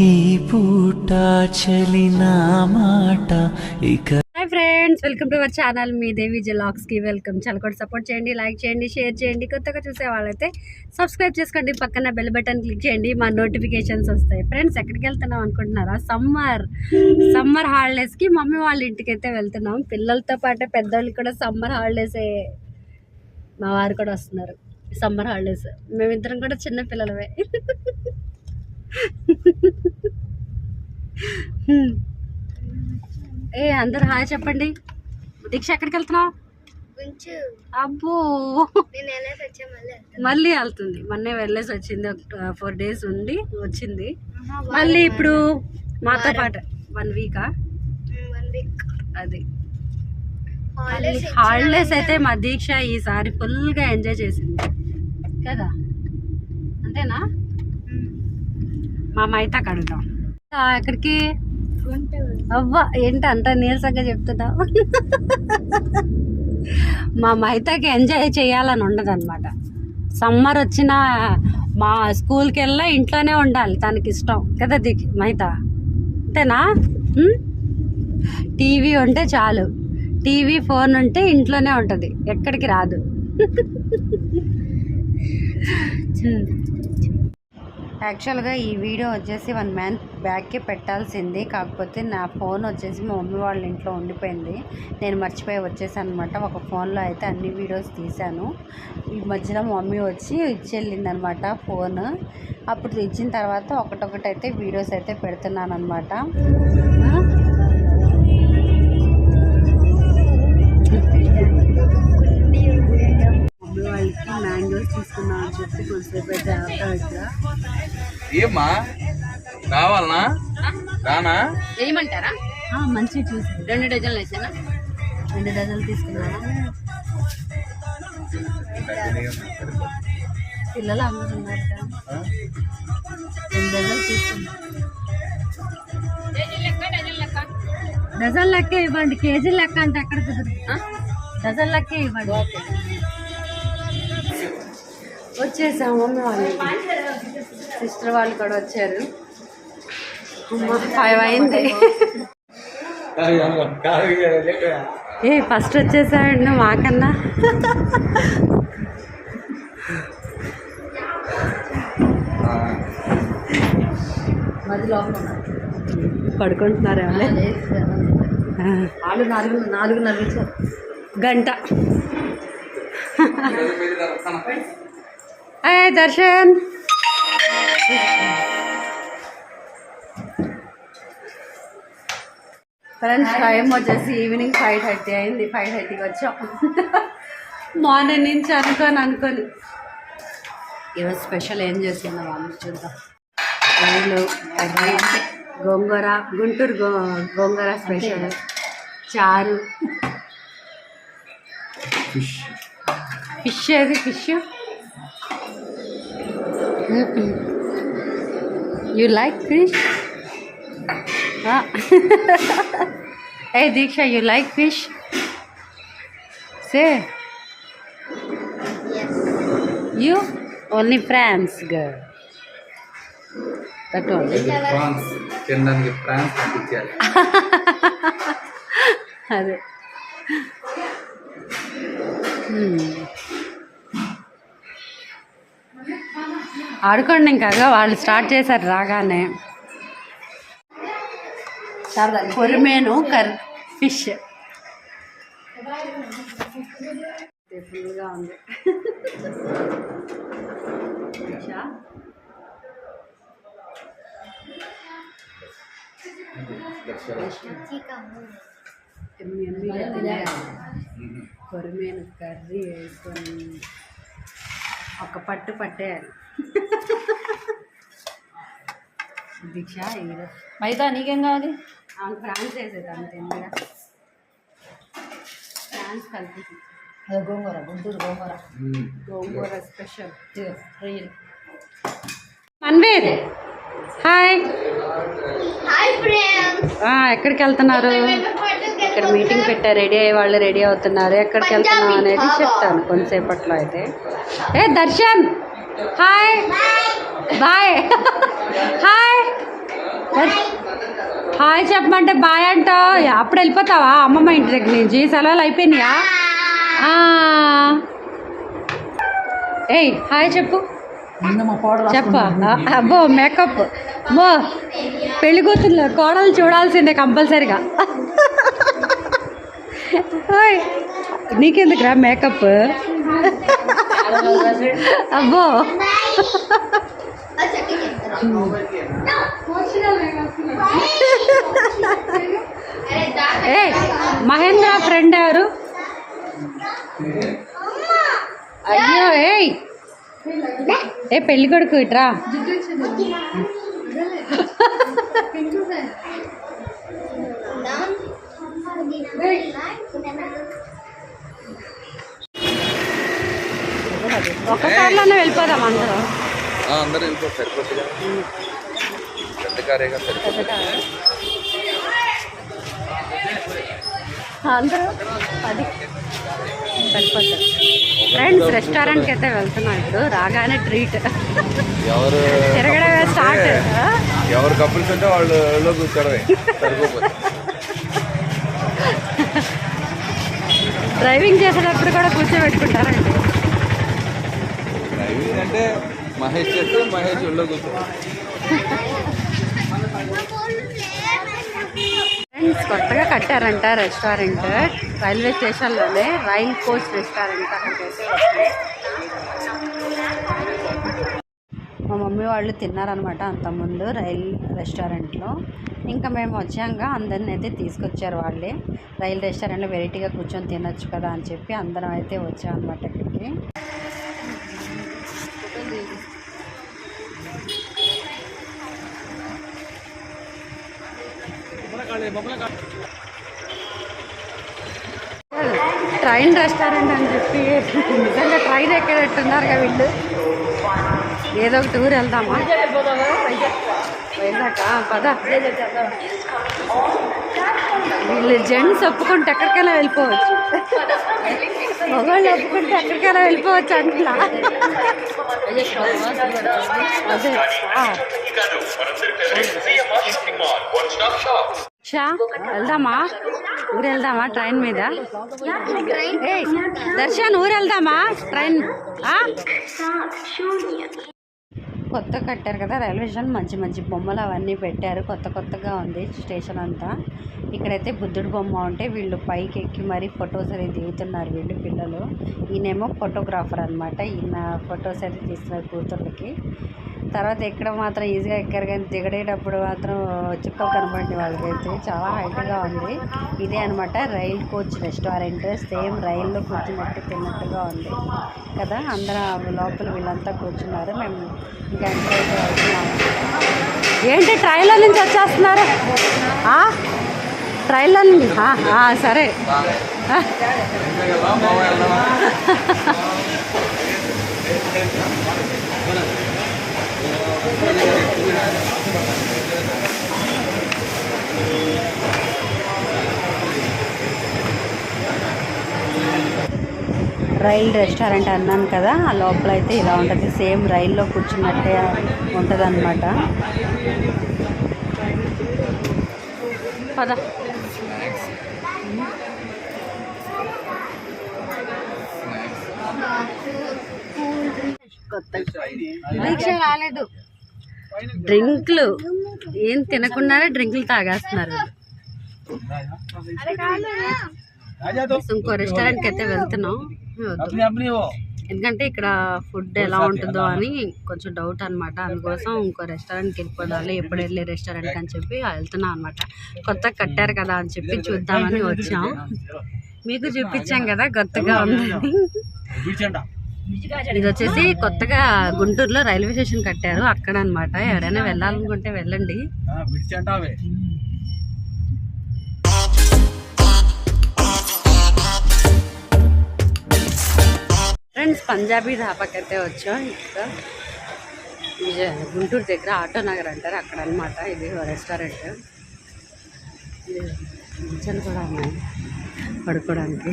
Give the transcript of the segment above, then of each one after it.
ఈ పూట చలిన మాట ఇక hi friends welcome to our channel. మీ దేవి జలాక్స్కి వెల్కమ్. చాలా కూడా సపోర్ట్ చేయండి లైక్ చేయండి షేర్ చేయండి. కొత్తగా చూసే వాళ్ళైతే సబ్స్క్రైబ్ చేసుకోండి. పక్కన బెల్ బటన్ క్లిక్ చేయండి. మా నోటిఫికేషన్స్ వస్తాయి. ఫ్రెండ్స్ ఎక్కడికి వెళ్తున్నాం అనుకుంటున్నారా? సమ్మర్ సమ్మర్ హాలిడేస్కి మమ్మీ వాళ్ళ ఇంటికి అయితే వెళ్తున్నాం. పిల్లలతో పాటు పెద్దవాళ్ళు కూడా సమ్మర్ హాలిడేస్ మా వారు కూడా వస్తున్నారు. సమ్మర్ హాలిడేస్ మేమిద్దరం కూడా చిన్న పిల్లలవే ఏ అందరు హాయ్ చెప్పండి. దీక్ష ఎక్కడికి వెళ్తున్నావు? అబ్బో. మళ్ళీ వెళ్తుంది. మొన్నే వెళ్ళేసి వచ్చింది. ఒక ఫోర్ డేస్ ఉండి వచ్చింది. మళ్ళీ ఇప్పుడు మాతో పాటు వన్ వీకా? అది. హాలిడేస్ హాలిడేస్ అయితే మా దీక్ష ఈసారి ఫుల్గా ఎంజాయ్ చేసింది. కదా? అంతేనా? మా మైతాకి అడుగుతాం ఆ, ఎక్కడికి? అవ్వా ఏంటి అంత నీరసంగా చెప్తున్నావు? మా మైతాకి ఎంజాయ్ చేయాలని ఉండదు అనమాట సమ్మర్ వచ్చిన మా స్కూల్కి వెళ్ళా ఇంట్లోనే ఉండాలి తనకి ఇష్టం. కదా దిక్ మైతా? అంతేనా? టీవీ ఉంటే చాలు. టీవీ ఫోన్ ఉంటే ఇంట్లోనే ఉంటుంది. ఎక్కడికి రాదు. యాక్చువల్గా ఈ వీడియో వచ్చేసి వన్ మంత్ బ్యాక్కి పెట్టాల్సింది. కాకపోతే నా ఫోన్ వచ్చేసి మా మమ్మీ వాళ్ళ ఇంట్లో ఉండిపోయింది. నేను మర్చిపోయి వచ్చేసాను అనమాట ఒక ఫోన్లో అయితే అన్ని వీడియోస్ తీశాను. ఈ మధ్యలో మా మమ్మీ వచ్చి ఇచ్చెళ్ళింది అనమాట ఫోన్. అప్పుడు ఇచ్చిన తర్వాత ఒకటొకటి అయితే వీడియోస్ అయితే పెడుతున్నాను అనమాట మ్యాంగోస్ తీసుకున్నాం అని చెప్పి ఏమ్మా? కావాలనా రానా? వేయమంటారా మంచిగా చూసి రెండు డజన్లు వేసానా? రెండు డజన్లు తీసుకున్నారా పిల్లలు అందరూ ఉన్నారు రెండు డజన్లు తీసుకున్నా డజన్ లెక్క ఇవ్వండి. కేజీ లెక్క అంటే ఎక్కడ కుదురు డజన్ లెక్క ఇవ్వండి. వచ్చేసాం మమ్మీ వాళ్ళు. సిస్టర్ వాళ్ళు కూడా వచ్చారు. ఫైవ్ అయింది. ఏ ఫస్ట్ వచ్చేసాడు మాకన్నా. పడుకుంటున్నారా వాళ్ళు నాలుగు నాలుగున్నర గంట. ఏ దర్శన్. ఫ్రెండ్స్ టైం వచ్చేసి ఈవినింగ్ ఫైవ్ థర్టీ అయింది. ఫైవ్ థర్టీకి వచ్చాం. మార్నింగ్ నుంచి అనుకొని అనుకొని. ఈరోజు స్పెషల్ ఏం చేసిందో వాళ్ళు చూద్దాం. కర్రీ గోంగూర గుంటూరు గో గోంగూర స్పెషల్. చారు. ఫిష్ ఏది? Fish Mm-mm. You like fish? Ah. hey Diksha, you like fish? Say. Yes. You? Only France girl. That only. one. France. ಕೆಂಡನ್ಗೆ ಫ್ರಾನ್ಸ್ ಹಾಕಿದ್ಯಾಳೆ ಅದೇ Hmm. ఆడుకోండి ఇంకా వాళ్ళు స్టార్ట్ చేశారు రాగానే. కొరిమేను కర్ ఫిష్. ఫుల్గా ఉంది. ఫిషా? ఎమ్మి ఎమ్మిగా తినేయాలి. కొరిమేను కర్రీ వేసుకొని ఒక పట్టు పట్టేయాలి. దీక్ష మైదా నీకేం కావాలి? అవును ఫ్రాన్స్ వేసేది అంతే ఫ్రాన్స్ కలిపి అదే గోంగూర గుంటూరు గోంగూర. గోంగూర స్పెషల్. రొయ్యలు. మన్వీర్ హాయ్. హాయ్ ఫ్రెండ్స్ ఎక్కడికి వెళ్తున్నారు? ఇక్కడ మీటింగ్ పెట్టా రెడీ అయ్యే వాళ్ళు రెడీ అవుతున్నారు. ఎక్కడికి వెళ్తున్నాం అనేది చెప్తాను కొంతసేపట్లో అయితే. ఏ Darshan! Hi bye hi bye చెప్పమంటే బాయ్ అంటావు అప్పుడు వెళ్ళిపోతావా? అమ్మమ్మ ఇంటి దగ్గర నుంచి. సెలవులు అయిపోయినాయా? ఆ. ఏయ్ హాయ్ చెప్పు. చెప్ప? అబ్బో మేకప్ బో పెళ్ళి కూతుర్లు కోడలు చూడాల్సిందే కంపల్సరిగా. ఓయ్. నీకెందుకురా మేకప్ అబ్బో. ఏ మహేంద్ర ఫ్రెండ్ ఎవరు? అయ్యో ఏయ్. ఏ పెళ్ళి కొడుకు ఇట్రా? ఒక్కసారిలోనే వెళ్ళిపోదాం అందరూ అందరూ పెద్ద కారేగా సరిపోతుంది. అందరూ ఫ్రెండ్స్ రెస్టారెంట్కి అయితే వెళ్తున్నాం ఇప్పుడు. రాగానే ట్రీట్ ఎవరు తిరగడమే స్టార్ట్ ఎవరు కపుల్స్ ఉంటే వాళ్ళు కూర్చోడమే. డ్రైవింగ్ చేసేటప్పుడు కూడా కూర్చోబెట్టుకుంటారండి. అంటే మహేష్ చేస్తే మహేష్ ఒళ్ళో కూర్చోండి ఫ్రెండ్స్ కొత్తగా కట్టారంట రెస్టారెంట్ రైల్వే స్టేషన్లోనే రైల్ కోచ్ రెస్టారెంట్ అక్కడికైతే మా మమ్మీ వాళ్ళు తిన్నారనమాట అంతకుముందు రైల్ రెస్టారెంట్లో. ఇంకా మేము వచ్చాక అందరిని అయితే తీసుకొచ్చారు వాళ్ళే. రైల్ రెస్టారెంట్లో వెరైటీగా కూర్చొని తినొచ్చు కదా అని చెప్పి అందరం అయితే వచ్చాం అనమాట ఇక్కడికి. ట్రైన్ రెస్టారెంట్ అని చెప్పి నిజంగా ట్రైన్ కదా వీళ్ళు ఏదో ఒక టూర్ వెళ్దామా వైజాగ్ పద వీళ్ళు జెంట్స్ ఒప్పుకుంటే ఎక్కడికైనా వెళ్ళిపోవచ్చు మగవాళ్ళు ఒప్పుకుంటే ఎక్కడికైనా వెళ్ళిపోవచ్చు అంటున్నా అదే షా? వెళ్దామా? ఊరు వెళ్దామా ట్రైన్ మీద? దర్శన్ ఊరు వెళ్దామా ట్రైన్ కొత్త కట్టారు కదా రైల్వే స్టేషన్ మంచి మంచి బొమ్మలు అవన్నీ పెట్టారు. కొత్త కొత్తగా ఉంది స్టేషన్ అంతా. ఇక్కడైతే బుద్ధుడు బొమ్మ ఉంటే వీళ్ళు పైకి ఎక్కి మరీ ఫొటోస్ అనేది దిగుతున్నారు వీళ్ళు పిల్లలు. ఈయనేమో ఫోటోగ్రాఫర్ అనమాట ఈయన ఫొటోస్ అయితే తీస్తున్నారు కూతుర్లకి. తర్వాత ఎక్కడ మాత్రం ఈజీగా ఎక్కారు కానీ దిగడేటప్పుడు మాత్రం చుక్కలు కనపడి వాళ్ళకైతే. చాలా హైట్గా ఉంది. ఇదే అనమాట రైల్ కోచ్ రెస్టారెంట్. సేమ్ రైల్లో కూర్చున్నట్టు తిన్నట్టుగా ఉంది కదా. అందరం లోపల వీళ్ళంతా కూర్చున్నారు. మేము ఏంటి ట్రైన్లో నుంచి వచ్చేస్తున్నారు? ఆ? ట్రైన్లో నుంచి? ఆ, ఆ, సరే. రైల్ రెస్టారెంట్ అన్నాను కదా ఆ లోపల అయితే ఇలా ఉంటుంది. సేమ్ రైల్లో కూర్చున్నట్టే ఉంటుంది అనమాట పద. దీక్ష రాలేదు. డ్రింక్లు. ఏం తినకుండానే డ్రింక్లు తాగేస్తున్నారు. ఇంకో రెస్టారెంట్కి అయితే వెళ్తున్నాం. ఎందుకంటే ఇక్కడ ఫుడ్ ఎలా ఉంటుందో అని కొంచెం డౌట్ అనమాట అందుకోసం ఇంకో రెస్టారెంట్కి వెళ్ళిపోదాలి ఎప్పుడు వెళ్ళే రెస్టారెంట్ అని చెప్పి వెళ్తున్నాం అనమాట కొత్త కట్టారు కదా అని చెప్పి చూద్దామని వచ్చాం. మీకు చూపించాం కదా కొత్తగా ఉందని ఇది వచ్చేసి కొత్తగా గుంటూరులో రైల్వే స్టేషన్ కట్టారు. అక్కడ అన్నమాట. ఎవరైనా వెళ్ళాలనుకుంటే వెళ్ళండి. ఫ్రెండ్స్ పంజాబీ ధాబాకైతే అయితే వచ్చాం. ఇక్కడ విజయ గుంటూరు దగ్గర ఆటో నగర్ అంటారు అక్కడ అన్నమాట. ఇది రెస్టారెంట్. మంచాలు కూడా ఉన్నాయి పడుకోవడానికి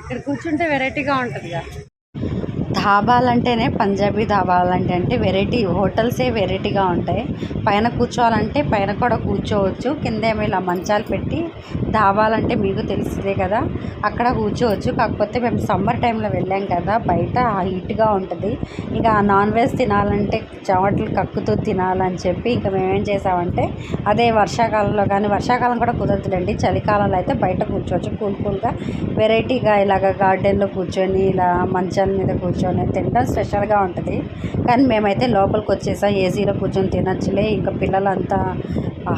ఇక్కడ కూర్చుంటే వెరైటీగా ఉంటుందిగా. ధాబాలంటేనే పంజాబీ ధాబాలంటే అంటే వెరైటీ హోటల్సే వెరైటీగా ఉంటాయి. పైన కూర్చోవాలంటే పైన కూడా కూర్చోవచ్చు. కింద ఏమో ఇలా మంచాలు పెట్టి దావాలంటే మీకు తెలిసిందే కదా. అక్కడ కూర్చోవచ్చు. కాకపోతే మేము సమ్మర్ టైంలో వెళ్ళాం కదా. బయట హీట్గా ఉంటుంది. ఇంకా నాన్ వెజ్ తినాలంటే చెమటలు కక్కుతూ తినాలని చెప్పి ఇంకా మేమేం చేసామంటే అదే వర్షాకాలంలో కానీ వర్షాకాలం కూడా కుదరదులేండి. చలికాలంలో అయితే బయట కూర్చోవచ్చు. కూల్ కూల్గా వెరైటీగా ఇలాగ గార్డెన్లో కూర్చొని ఇలా మంచాల మీద కూర్చొని తినడం స్పెషల్గా ఉంటుంది. కానీ మేమైతే లోపలికి వచ్చేసాం. ఏసీలో కూర్చొని తినచ్చులే. ఇంకా పిల్లలంతా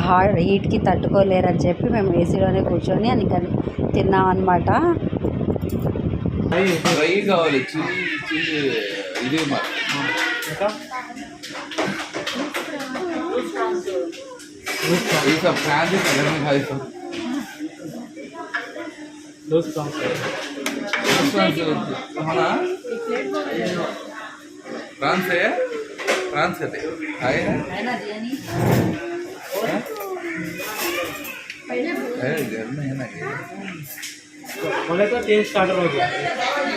హా హీట్కి తట్టుకోలేరని చెప్పి మేము ఏసీలోనే కూర్చొని అని ఇంకా తిన్నాం అనమాట ఫ్రై కావాలి చిల్లీ बोले तो तीन स्टार्टर हो गया।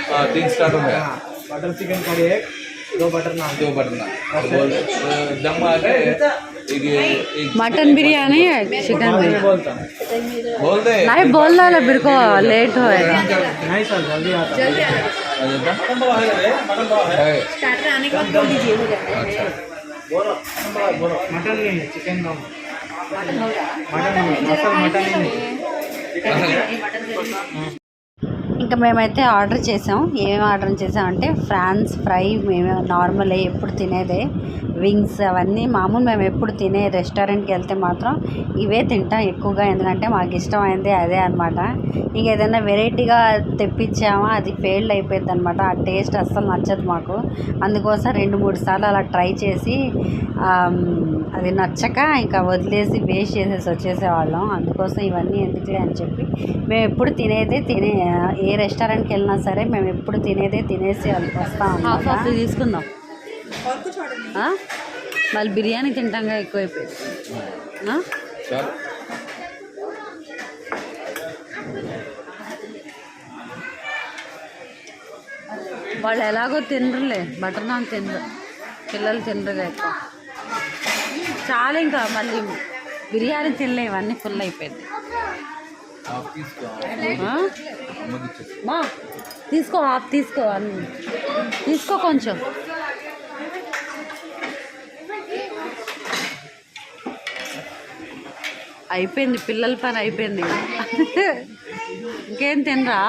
हाँ तीन स्टार्टर हो गया। बटर चिकन करी एक दो बटर नान दो बटर नान दम आ गए। मटन बिरयानी तो- है चिकन बिरयानी बोल दे। नहीं बोल रहा मेरे को लेट होएगा नहीं सर जल्दी आता है। स्टार्टर आने के बाद बोल दीजिए हो जाएगा अच्छा। बोलो बोलो। मटन नहीं है चिकन दम మటన్ మసాలా మటన్ ఇంకా మేమైతే ఆర్డర్ చేసాం. ఏమేమి ఆర్డర్ చేసామంటే ఫ్రాన్స్ ఫ్రై మేము నార్మల్ ఎప్పుడు తినేదే. వింగ్స్ అవన్నీ మామూలు మేము ఎప్పుడు తినే రెస్టారెంట్కి వెళ్తే మాత్రం ఇవే తింటాం ఎక్కువగా. ఎందుకంటే మాకు ఇష్టమైంది అదే అనమాట ఇంక ఏదైనా వెరైటీగా తెప్పించామా అది ఫెయిల్ అయిపోయింది అనమాట ఆ టేస్ట్ అస్సలు నచ్చదు మాకు. అందుకోసం రెండు మూడు సార్లు అలా ట్రై చేసి అది నచ్చక ఇంకా వదిలేసి వేస్ట్ చేసేసి వచ్చేసేవాళ్ళం. అందుకోసం ఇవన్నీ ఎందుకులే అని చెప్పి మేము ఎప్పుడు తినేదే తినే ఏ రెస్టారెంట్కి వెళ్ళినా సరే మేము ఎప్పుడు తినేదే తినేసి వస్తాం తీసుకుందాం. మళ్ళీ బిర్యానీ తింటాంగా ఎక్కువైపోయింది. వాళ్ళు ఎలాగో తినరులే. బటర్ నాన్ తినరు. పిల్లలు తినరుగా ఎక్కువ. చాలా ఇంకా మళ్ళీ బిర్యానీ తినలే ఇవన్నీ ఫుల్ అయిపోయింది. మా తీసుకో ఆఫ్ తీసుకో అన్ని. తీసుకో కొంచెం. అయిపోయింది పిల్లల పని అయిపోయింది. ఇంకేం తినరా?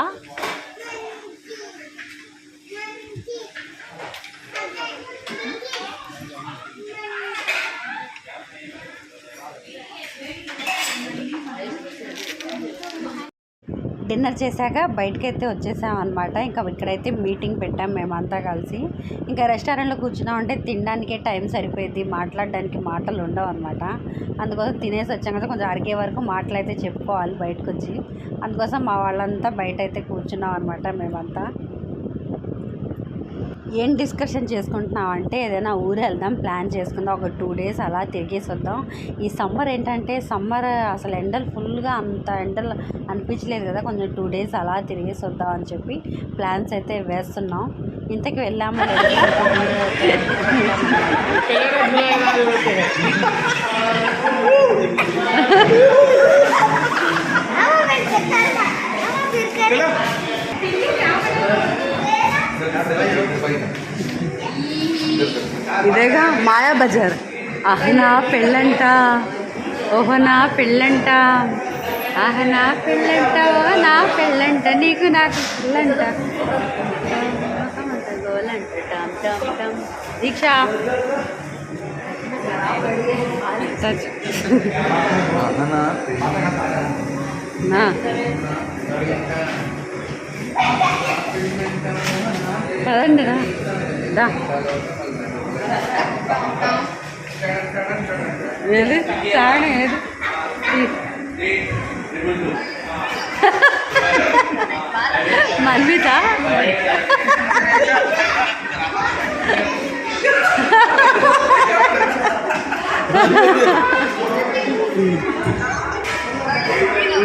డిన్నర్ చేశాక బయటకైతే అయితే వచ్చేసాం అనమాట ఇంకా ఇక్కడైతే మీటింగ్ పెట్టాం మేమంతా కలిసి. ఇంకా రెస్టారెంట్లో కూర్చున్నామంటే తినడానికే టైం సరిపోయింది మాట్లాడడానికి మాటలు ఉండవు అనమాట అందుకోసం తినేసి వచ్చాం కదా కొంచెం అరిగే వరకు మాటలు అయితే చెప్పుకోవాలి బయటకు వచ్చి అందుకోసం మా వాళ్ళంతా బయట అయితే కూర్చున్నాం అనమాట మేమంతా. ఏం డిస్కషన్ చేసుకుంటున్నాం అంటే ఏదైనా ఊరు వెళ్దాం ప్లాన్ చేసుకుందాం ఒక టూ డేస్ అలా తిరిగేసి వద్దాం. ఈ సమ్మర్ ఏంటంటే సమ్మర్ అసలు ఎండలు ఫుల్గా అంత ఎండలు అనిపించలేదు కదా కొంచెం టూ డేస్ అలా తిరిగేసి వద్దాం అని చెప్పి ప్లాన్స్ అయితే వేస్తున్నాం. ఇంతకు వెళ్ళాము. ఇదేగా మాయా బజార్. అహనా పెళ్ళంట ఓహో నా పెళ్ళంట ఆహ నా పెళ్ళంట నా పెళ్ళంట నీకు నాకు పెళ్ళంట. దీక్ష. నా. పదండి రా. ఏది? చాణి ఏది? మన్విత?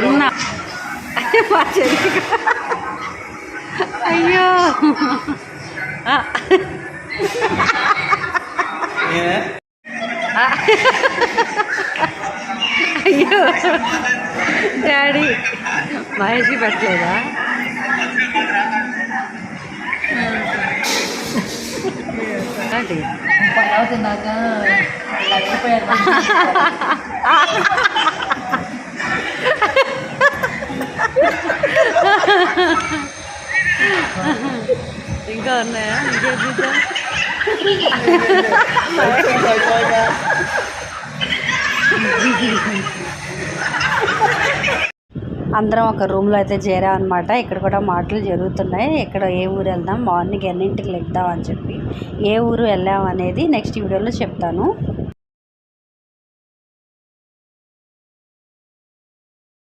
ఉన్నా. మా చెల్లి అయ్యో. అయ్యో. డాడీ మహేష్కి పెట్టలేదా? ఏంటి? పని ఇంకా ఉన్నాయా అందరం ఒక రూమ్లో అయితే చేరాం అనమాట ఇక్కడ కూడా మాటలు జరుగుతున్నాయి. ఇక్కడ ఏ ఊరు వెళ్దాం? మార్నింగ్ ఎన్నింటికి లెగ్దాం అని చెప్పి ఏ ఊరు వెళ్ళాం అనేది నెక్స్ట్ వీడియోలో చెప్తాను.